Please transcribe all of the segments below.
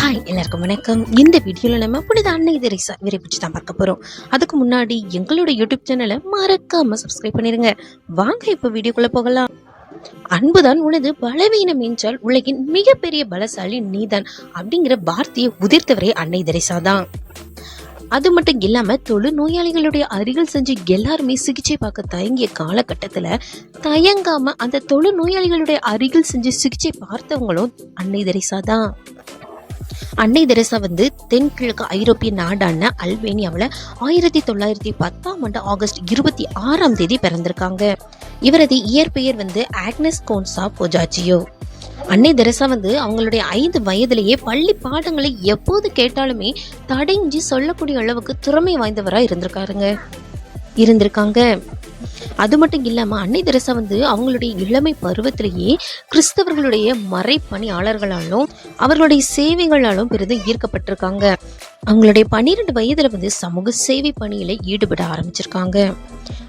Hi எல்லாருக்கும் வணக்கம். இந்த வீடியோவில் நம்ம புனித அன்னை தெரேசா இவரை பற்றி தான் பார்க்க போகிறோம் அதுக்கு முன்னாடி எங்களோட யூடியூப் சேனலை மறக்காமல் சப்ஸ்கிரைப் பண்ணிடுங்க வாங்க இப்போ வீடியோக்குள்ளே போகலாம். அன்புதான் உனது பலவீனம் என்றால் உலகின் மிகப்பெரிய பலசாலி நீதான் அப்படிங்கிற வார்த்தையை உதிர்த்தவரே அன்னை தெரேசா தான். அது மட்டும் இல்லாம தொழு நோயாளிகளுடைய அருகில் செஞ்சு எல்லாருமே சிகிச்சை பார்க்க தயங்கிய காலகட்டத்துல தயங்காம அந்த தொழு நோயாளிகளுடைய அருகில் செஞ்சு சிகிச்சை பார்த்தவங்களும் அன்னை தெரேசா தான். அன்னை தெரசா வந்து தென்கிழக்கு ஐரோப்பிய நாடான அல்பேனியாவில் ஆயிரத்தி தொள்ளாயிரத்தி பத்தாம் ஆண்டு ஆகஸ்ட் இருபத்தி ஆறாம் தேதி பிறந்திருக்காங்க. இவரது இயற்பெயர் வந்து ஆக்னஸ் கோன்சா பொஜாச்சியோ. அன்னை தெரசா வந்து அவங்களுடைய ஐந்து வயதிலேயே பள்ளி பாடங்களை எப்போது கேட்டாலுமே தடைஞ்சி சொல்லக்கூடிய அளவுக்கு திறமை வாய்ந்தவராக இருந்திருக்காருங்க. இருந்திருக்காங்க. அது மட்டும் இல்லாமல் அன்னை தெரசா வந்து அவங்களுடைய இளமை பருவத்திலேயே கிறிஸ்தவர்களுடைய மறைப்பணியாளர்களாலும் அவர்களுடைய சேவைகளாலும் பெரிதும் ஈர்க்கப்பட்டிருக்காங்க. அவங்களுடைய பன்னிரெண்டு வயதில் வந்து சமூக சேவை பணியில் ஈடுபட ஆரம்பிச்சிருக்காங்க.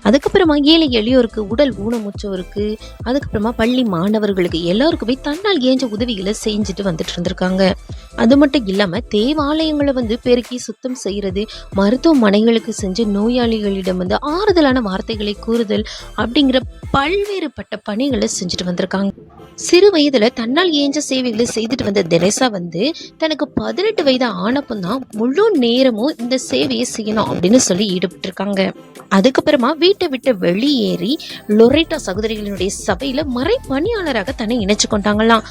அதுக்கப்புறமா ஏழை எளியோருக்கு உடல் ஊனமுற்றோருக்கு அதுக்கப்புறமா பள்ளி மாணவர்களுக்கு எல்லாருக்குமே தன்னால் ஏஞ்ச உதவிகளை செஞ்சுட்டு வந்துட்டு இருந்திருக்காங்க. அது மட்டும் இல்லாமல் தேவாலயங்களை வந்து பெருக்கி சுத்தம் செய்கிறது மருத்துவமனைகளுக்கு செஞ்சு நோயாளிகளிடம் வந்து ஆறுதலான வார்த்தைகளை கூறுதல் அப்படிங்கிற பல்வேறுபட்ட பணிகளை செஞ்சுட்டு வந்திருக்காங்க. சிறு வயதில் தன்னால் ஏஞ்ச சேவைகளை செய்துட்டு வந்த தெரேசா வந்து தனக்கு பதினெட்டு வயது ஆனப்பந்தான் முழு நேரமும் இந்த சேவையை செய்யணும் அப்படின்னு சொல்லி ஈடுபட்டிருக்காங்க. அதுக்கப்புறமா வீட்டை விட்டு வெளியேறி லொரேட்டா சகோதரிகளினுடைய சபையில் மறை பணியாளராக தன்னை இணைச்சு கொண்டாங்களாம்.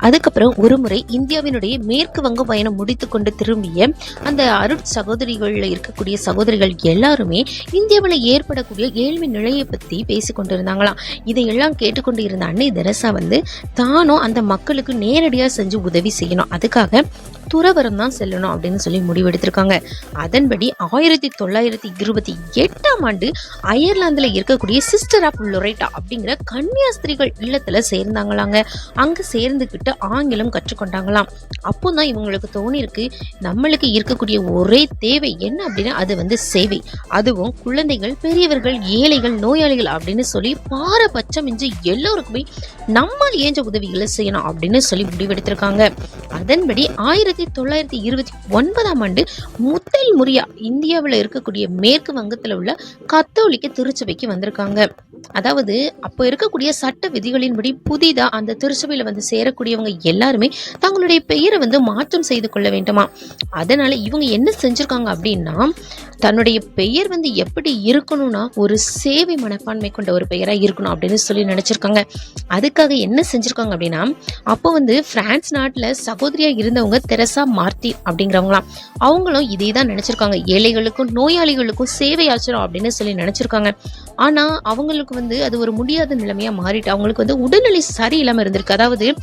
அதுக்கப்புறம் ஒரு முறை இந்தியாவினுடைய மேற்கு வங்க பயணம் முடித்து கொண்டு திரும்பிய அந்த அருட் சகோதரிகளில் இருக்கக்கூடிய சகோதரிகள் எல்லாருமே இந்தியாவில் ஏற்படக்கூடிய ஏழ்மை நிலையை பற்றி பேசி கொண்டிருந்தாங்களாம். இதையெல்லாம் கேட்டுக்கொண்டு இருந்த அன்னை தெரசா வந்து தானும் அந்த மக்களுக்கு நேரடியாக செஞ்சு உதவி செய்யணும். அதுக்காக துறவரம் தான் செல்லணும் அப்படின்னு சொல்லி முடிவெடுத்திருக்காங்க. அதன்படி ஆயிரத்தி தொள்ளாயிரத்தி இருபத்தி எட்டாம் ஆண்டு அயர்லாந்தில் இருக்கக்கூடிய சிஸ்டர் ஆஃப் லொரைட்டா அப்படிங்கிற கன்னியாஸ்திரிகள் இல்லத்தில் சேர்ந்தாங்களாங்க. அங்கே சேர்ந்துக்கிட்டு ஆங்கிலம் கற்றுக்கொண்டாங்களாம். அப்போ தான் இவங்களுக்கு தோணிருக்கு நம்மளுக்கு இருக்கக்கூடிய ஒரே தேவை என்ன அப்படின்னா அது வந்து சேவை. அதுவும் குழந்தைகள் பெரியவர்கள் ஏழைகள் நோயாளிகள் அப்படின்னு சொல்லி பாரபட்சம் இன்றி எல்லோருக்குமே நம்மால் ஏஞ்ச உதவிகளை செய்யணும் அப்படின்னு சொல்லி முடிவெடுத்திருக்காங்க. அதன்படி ஆயிரத்தி தொள்ளாயிரத்தி இருபத்தி ஒன்பதாம் ஆண்டு முதல் முறையா இந்தியாவில் இருக்கக்கூடிய மேற்கு வங்கத்தில் உள்ள கத்தோலிக்க திருச்சபைக்கு வந்திருக்காங்க. அதாவது அப்போ இருக்கக்கூடிய சட்ட விதிகளின்படி புதிதாக அந்த திருச்சபையில் வந்து சேரக்கூடிய சேரக்கூடியவங்க எல்லாருமே தங்களுடைய பெயரை வந்து மாற்றம் செய்து கொள்ள வேண்டுமா? அதனால இவங்க என்ன செஞ்சிருக்காங்க அப்படின்னா தன்னுடைய பெயர் வந்து எப்படி இருக்கணும்னா ஒரு சேவை மனப்பான்மை கொண்ட ஒரு பெயரா இருக்கணும் அப்படின்னு சொல்லி நினச்சிருக்காங்க. அதுக்காக என்ன செஞ்சுருக்காங்க அப்படின்னா அப்போ வந்து பிரான்ஸ் நாட்டில் சகோதரியா இருந்தவங்க தெரசா மார்த்தி அப்படிங்கிறவங்களாம். அவங்களும் இதே தான் நினைச்சிருக்காங்க. ஏழைகளுக்கும் நோயாளிகளுக்கும் சேவை ஆச்சரம் அப்படின்னு சொல்லி நினைச்சிருக்காங்க. ஆனா அவங்களுக்கு வந்து அது ஒரு முடியாத நிலைமையா மாறிட்டு அவங்களுக்கு வந்து உடல்நிலை சரியில்லாம இருந்திருக்கு. அதாவது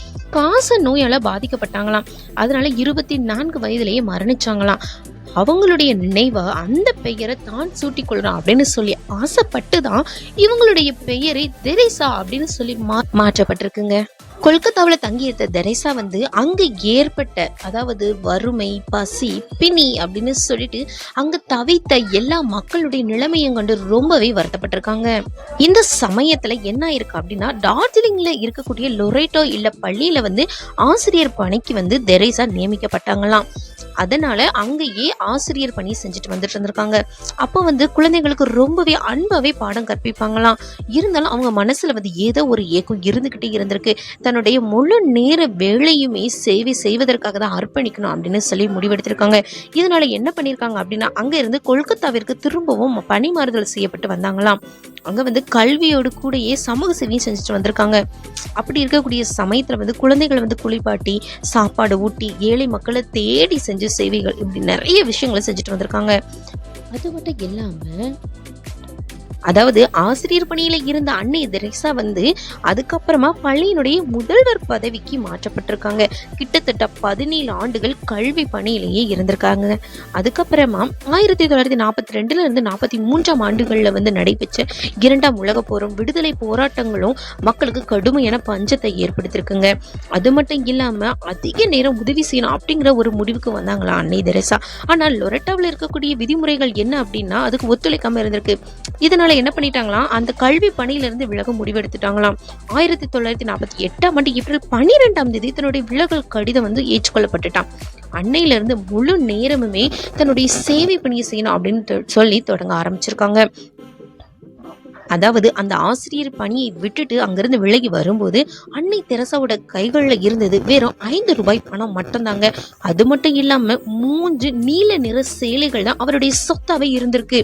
சுவாச நோயால பாதிக்கப்பட்டாங்களாம். அதனால இருபத்தி நான்கு வயதிலேயே மரணிச்சாங்களாம். அவங்களுடைய நினைவை அந்த பெயரை தான் சூட்டிக்கொள்றான் அப்படின்னு சொல்லி ஆசைப்பட்டு தான் இவங்களுடைய பெயரை தெரேசா அப்படின்னு சொல்லி மா மாற்றப்பட்டிருக்குங்க. கொல்கத்தாவில் தங்கியிருந்த தெரேசா வந்து அங்கே ஏற்பட்ட அதாவது வறுமை பசி பிணி அப்படின்னு சொல்லிட்டு அங்கே தவித்த எல்லா மக்களுடைய நிலைமையும் கண்டு ரொம்பவே வருத்தப்பட்டிருக்காங்க. இந்த சமயத்தில் என்ன ஆயிருக்கு அப்படின்னா டார்ஜிலிங்கில் இருக்கக்கூடிய லொரேட்டோ இல்லை பள்ளியில் வந்து ஆசிரியர் பணிக்கு வந்து தெரேசா நியமிக்கப்பட்டாங்களாம். அதனால அங்கேயே ஆசிரியர் பணி செஞ்சுட்டு வந்துட்டு இருந்திருக்காங்க. அப்போ வந்து குழந்தைங்களுக்கு ரொம்பவே அன்பாவே பாடம் கற்பிப்பாங்களாம். இருந்தாலும் அவங்க மனசுல வந்து ஏதோ ஒரு ஏக்கம் இருந்துகிட்டே இருந்திருக்கு. தன்னுடைய முழு நேர வேலையுமே சேவை செய்வதற்காக தான் அர்ப்பணிக்கணும் அப்படின்னு சொல்லி முடிவெடுத்திருக்காங்க. இதனால என்ன பண்ணியிருக்காங்க அப்படின்னா அங்கே இருந்து கொல்கத்தாவிற்கு திரும்பவும் பணி மாறுதல் செய்யப்பட்டு வந்தாங்களாம். அங்க வந்து கல்வியோடு கூடயே சமூக சேவையும் செஞ்சுட்டு வந்திருக்காங்க. அப்படி இருக்கக்கூடிய சமயத்துல வந்து குழந்தைகளை வந்து குளிப்பாட்டி சாப்பாடு ஊட்டி ஏழை மக்களை தேடி செஞ்ச சேவைகள் இப்படி நிறைய விஷயங்களை செஞ்சுட்டு வந்திருக்காங்க. அது மட்டும் இல்லாமல் அதாவது ஆசிரியர் பணியில இருந்த அன்னை தெரேசா வந்து அதுக்கப்புறமா பள்ளியினுடைய முதல்வர் பதவிக்கு மாற்றப்பட்டிருக்காங்க. கிட்டத்தட்ட பதினேழு ஆண்டுகள் கல்வி பணியிலேயே இருந்திருக்காங்க. அதுக்கப்புறமா ஆயிரத்தி தொள்ளாயிரத்தி நாற்பத்தி ரெண்டுல இருந்து நாற்பத்தி மூன்றாம் ஆண்டுகள்ல வந்து நடைபெற்ற இரண்டாம் உலக போரும் விடுதலை போராட்டங்களும் மக்களுக்கு கடுமையான பஞ்சத்தை ஏற்படுத்தியிருக்குங்க. அது மட்டும் இல்லாம அதிக நேரம் உதவி செய்யணும் அப்படிங்கிற ஒரு முடிவுக்கு வந்தாங்களா அன்னை தெரேசா. ஆனால் லொரெட்டாவில் இருக்கக்கூடிய விதிமுறைகள் என்ன அப்படின்னா அதுக்கு ஒத்துழைக்காம இருந்திருக்கு. இதனால என்ன பண்ணிட்டாங்களாம்? அந்த கல்வி பணியிலிருந்து விலக முடிவெடுத்துட்டாங்களாம். ஆயிரத்தி தொள்ளாயிரத்தி நாற்பத்தி எட்டாம் ஆண்டு ஏப்ரல் பன்னிரெண்டாம் தேதி தன்னுடைய விலகல் கடிதம் வந்து ஏற்றுக்கொள்ளப்பட்டுட்டான். அன்னையிலிருந்து முழு நேரமுமே தன்னுடைய சேவை பணியை செய்யணும் அப்படின்னு சொல்லி தொடங்க ஆரம்பிச்சிருக்காங்க. அதாவது அந்த ஆசிரியர் பணியை விட்டுட்டு அங்கிருந்து விலகி வரும்போது அன்னை தெரசாவோட கைகளில் இருந்தது வெறும் ஐந்து ரூபாய் பணம் மட்டும்தாங்க. அது மட்டும் இல்லாம மூன்று நீல நிற சேலைகள் தான் அவருடைய சொத்தாவே இருந்திருக்கு.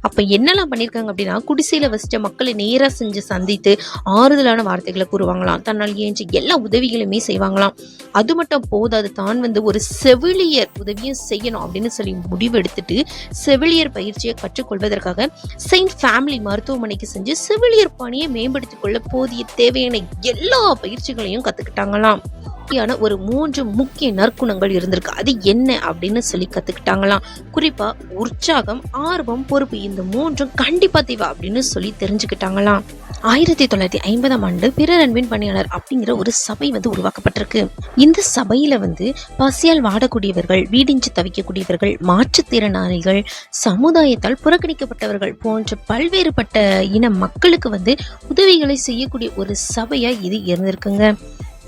அப்ப என்னெல்லாம் பண்ணியிருக்காங்க அப்படின்னா குடிசையில வசித்த மக்களை நேரா செஞ்சு சந்தித்து ஆறுதலான வார்த்தைகளை கூறுவாங்களாம். தன்னால் ஏஞ்சி எல்லா உதவிகளுமே செய்வாங்களாம். அது மட்டும் போதாது தான் வந்து ஒரு செவிலியர் உதவியும் செய்யணும் அப்படின்னு சொல்லி முடிவெடுத்துட்டு செவிலியர் பயிற்சியை கற்றுக்கொள்வதற்காக செயின்ட் ஃபேமிலி மருத்துவமனைக்கு செஞ்சு செவிலியர் பணியை மேம்படுத்திக் கொள்ள போதிய தேவையான எல்லா பயிற்சிகளையும் கத்துக்கிட்டாங்களாம். சக்தியான ஒரு மூன்று முக்கிய நற்குணங்கள் இருந்திருக்கு. அது என்ன அப்படின்னு சொல்லி கத்துக்கிட்டாங்களாம். குறிப்பா உற்சாகம் ஆர்வம் பொறுப்பு இந்த மூன்றும் கண்டிப்பா தேவை அப்படின்னு சொல்லி தெரிஞ்சுக்கிட்டாங்களாம். ஆயிரத்தி தொள்ளாயிரத்தி ஐம்பதாம் ஆண்டு பிறரன்பின் பணியாளர் அப்படிங்கிற ஒரு சபை வந்து உருவாக்கப்பட்டிருக்கு. இந்த சபையில வந்து பசியால் வாடக்கூடியவர்கள் வீடிஞ்சு தவிக்கக்கூடியவர்கள் மாற்றுத்திறனாளிகள் சமுதாயத்தால் புறக்கணிக்கப்பட்டவர்கள் போன்ற பல்வேறுபட்ட இன மக்களுக்கு வந்து உதவிகளை செய்யக்கூடிய ஒரு சபையா இது இருந்திருக்குங்க.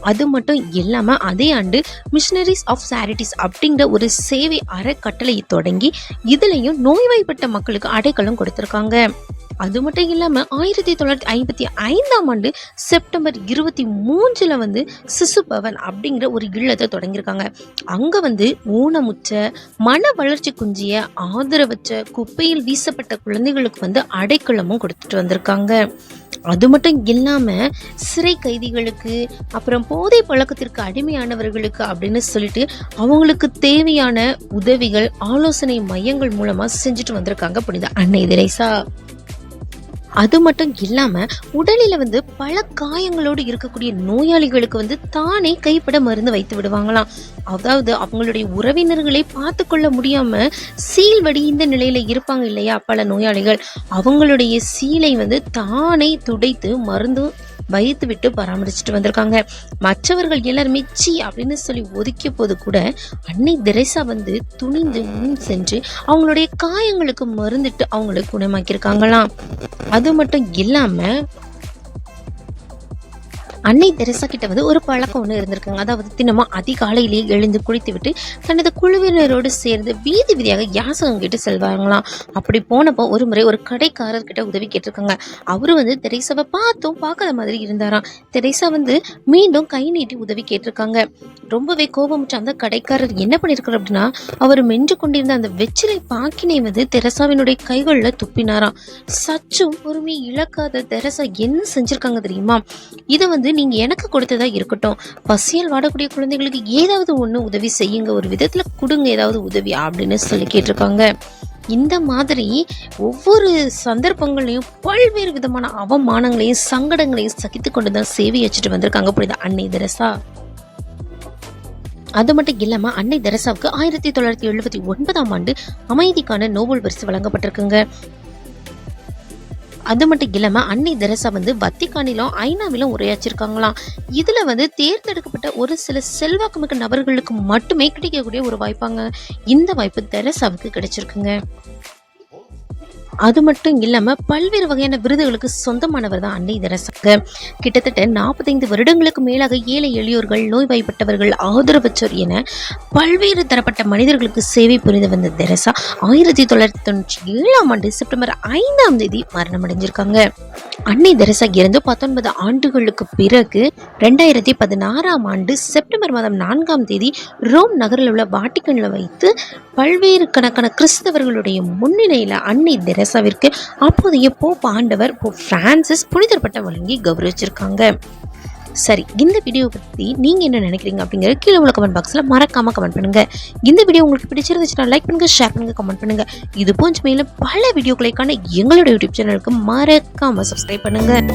அது மட்டும் இல்லாமல் அதே ஆண்டு மிஷினரிஸ் ஆஃப் சேரிட்டிஸ் அப்படிங்கிற ஒரு சேவை அறக்கட்டளையை தொடங்கி இதுலயும் நோய்வாய்ப்பட்ட மக்களுக்கு அடைக்கலம் கொடுத்துருக்காங்க. அது மட்டும் இல்லாமல் ஆயிரத்தி தொள்ளாயிரத்தி ஐம்பத்தி ஐந்தாம் ஆண்டு செப்டம்பர் இருபத்தி மூன்றில் வந்து சிசு பவன் அப்படிங்கிற ஒரு இல்லத்தை தொடங்கியிருக்காங்க. அங்கே வந்து ஊனமுற்ற மன வளர்ச்சி குஞ்சிய ஆதரவற்ற குப்பையில் வீசப்பட்ட குழந்தைகளுக்கு வந்து அடைக்கலமும் கொடுத்துட்டு வந்திருக்காங்க. அது மட்டும் இல்லாமல் சிறை கைதிகளுக்கு அப்புறம் போதை பழக்கத்திற்கு அடிமையானவர்களுக்கு அப்படின்னு சொல்லிட்டு அவங்களுக்கு தேவையான உதவிகள் ஆலோசனை மையங்கள் மூலமாக செஞ்சுட்டு வந்திருக்காங்க புனித அன்னை திரைசா. அது மட்டும் இல்லாம உடலில வந்து பல காயங்களோடு இருக்கக்கூடிய நோயாளிகளுக்கு வந்து தானே கைப்பட மருந்து வைத்து விடுவாங்களாம். அதாவது அவங்களுடைய உறவினர்களை பார்த்து கொள்ள முடியாம சீல் வடிந்த நிலையில இருப்பாங்க இல்லையா பல நோயாளிகள். அவங்களுடைய சீலை வந்து தானே துடைத்து மருந்து வைத்து விட்டு பராமரிச்சுட்டு வந்திருக்காங்க. மற்றவர்கள் எல்லாருமே சி அப்படின்னு சொல்லி ஒதுக்கிய போது கூட அன்னை தெரேசா வந்து துணிந்து முன் சென்று அவங்களுடைய காயங்களுக்கு மருந்துட்டு அவங்களை குணமாக்கியிருக்காங்களாம். அது மட்டும் இல்லாம அன்னை தெரசா கிட்ட வந்து ஒரு பழக்கம் ஒன்று இருந்திருக்காங்க. அதாவது தினமும் அதிகாலையிலேயே எழுந்து குளித்து விட்டு தனது குழுவினரோடு சேர்ந்து வீதி வீதியாக யாசகம் கேட்டு செல்வாங்களாம். அப்படி போனப்போ ஒரு முறை ஒரு கடைக்காரர்கிட்ட உதவி கேட்டிருக்காங்க. அவரு வந்து தெரேசாவை பார்த்தும் பார்க்காத மாதிரி இருந்தாராம். தெரேசா வந்து மீண்டும் கை நீட்டி உதவி கேட்டிருக்காங்க. ரொம்பவே கோபமுற்ற அந்த கடைக்காரர் என்ன பண்ணியிருக்காரு அப்படின்னா அவர் மென்று கொண்டிருந்த அந்த வெற்றிலை பாக்கினை வந்து தெரசாவினுடைய கைகளில் துப்பினாராம். சச்சும் பொறுமை இழக்காத தெரசா என்ன செஞ்சிருக்காங்க தெரியுமா? இதை வந்து நீங்க எனக்கு கொடுத்ததா இருக்கட்டும். பசியால் வாடக்கூடிய குழந்தைகளுக்கு ஏதாவது ஒன்று உதவி செய்யுங்க. ஒரு விதத்துல கொடுங்க. ஏதாவது உதவி அப்படின்னு சொல்லி கேட்டிருக்காங்க. இந்த மாதிரி ஒவ்வொரு சந்தர்ப்பங்களையும் பல்வேறு விதமான அவமானங்களையும் சங்கடங்களையும் சகித்து கொண்டு தான் சேவை வச்சுட்டு வந்திருக்காங்க. புரியுதா? அன்னை தெரசா. அது மட்டும் இல்லாமல் அன்னை தெரசாவுக்கு ஆயிரத்தி தொள்ளாயிரத்தி எழுபத்தி ஒன்பதாம் ஆண்டு அமைதிக்கான நோபல் பரிசு வழங்கப்பட்டிருக்குங்க. அது மட்டும் இல்லாம அன்னை தெரசா வந்து வத்திக்கானிலும் ஐநாவிலும் உரையாச்சிருக்காங்களாம் இதுல வந்து தேர்ந்தெடுக்கப்பட்ட ஒரு சில செல்வாக்குமிக்க நபர்களுக்கு மட்டுமே கிடைக்கக்கூடிய ஒரு வாய்ப்பாங்க. இந்த வாய்ப்பு தெரசாவுக்கு கிடைச்சிருக்குங்க. அது மட்டும் இல்லாமல் பல்வேறு வகையான விருதுகளுக்கு சொந்தமானவர் தான் அன்னை தெரசாங்க. கிட்டத்தட்ட நாற்பத்தைந்து வருடங்களுக்கு மேலாக ஏழை எளியோர்கள் நோய்வாய்ப்பட்டவர்கள் ஆதரவற்றோர் என பல்வேறு தரப்பட்ட மனிதர்களுக்கு சேவை புரிந்து வந்த தெரசா ஆயிரத்தி தொள்ளாயிரத்தி தொண்ணூற்றி ஏழாம் ஆண்டு செப்டம்பர் ஐந்தாம் தேதி மரணம் அடைஞ்சிருக்காங்க அன்னை தெரசா இறந்து பத்தொன்பது ஆண்டுகளுக்கு பிறகு ரெண்டாயிரத்தி பதினாறாம் ஆண்டு செப்டம்பர் மாதம் நான்காம் தேதி ரோம் நகரில் உள்ள வாட்டிக்கனில் வைத்து பல்வேறு கணக்கான கிறிஸ்தவர்களுடைய முன்னிலையில் அன்னை தெரசாவிற்கு அப்போதைய போப் ஆண்டவர் போப் பிரான்சிஸ் புனிதர் பட்டம் வழங்கி கௌரவிச்சிருக்காங்க. சரி இந்த வீடியோ பற்றி நீங்கள் என்ன நினைக்கிறீங்க அப்படிங்கிற கீழே உள்ள கமெண்ட் பாக்ஸில் மறக்காமல் கமெண்ட் பண்ணுங்க. இந்த வீடியோ உங்களுக்கு பிடிச்சிருந்துச்சுன்னா லைக் பண்ணுங்க ஷேர் பண்ணுங்கள் கமெண்ட் பண்ணுங்க. இது போன்ற மேலும் பல வீடியோக்களைக்கான எங்களோட யூடியூப் சேனலுக்கு மறக்காமல் சப்ஸ்கிரைப் பண்ணுங்கள்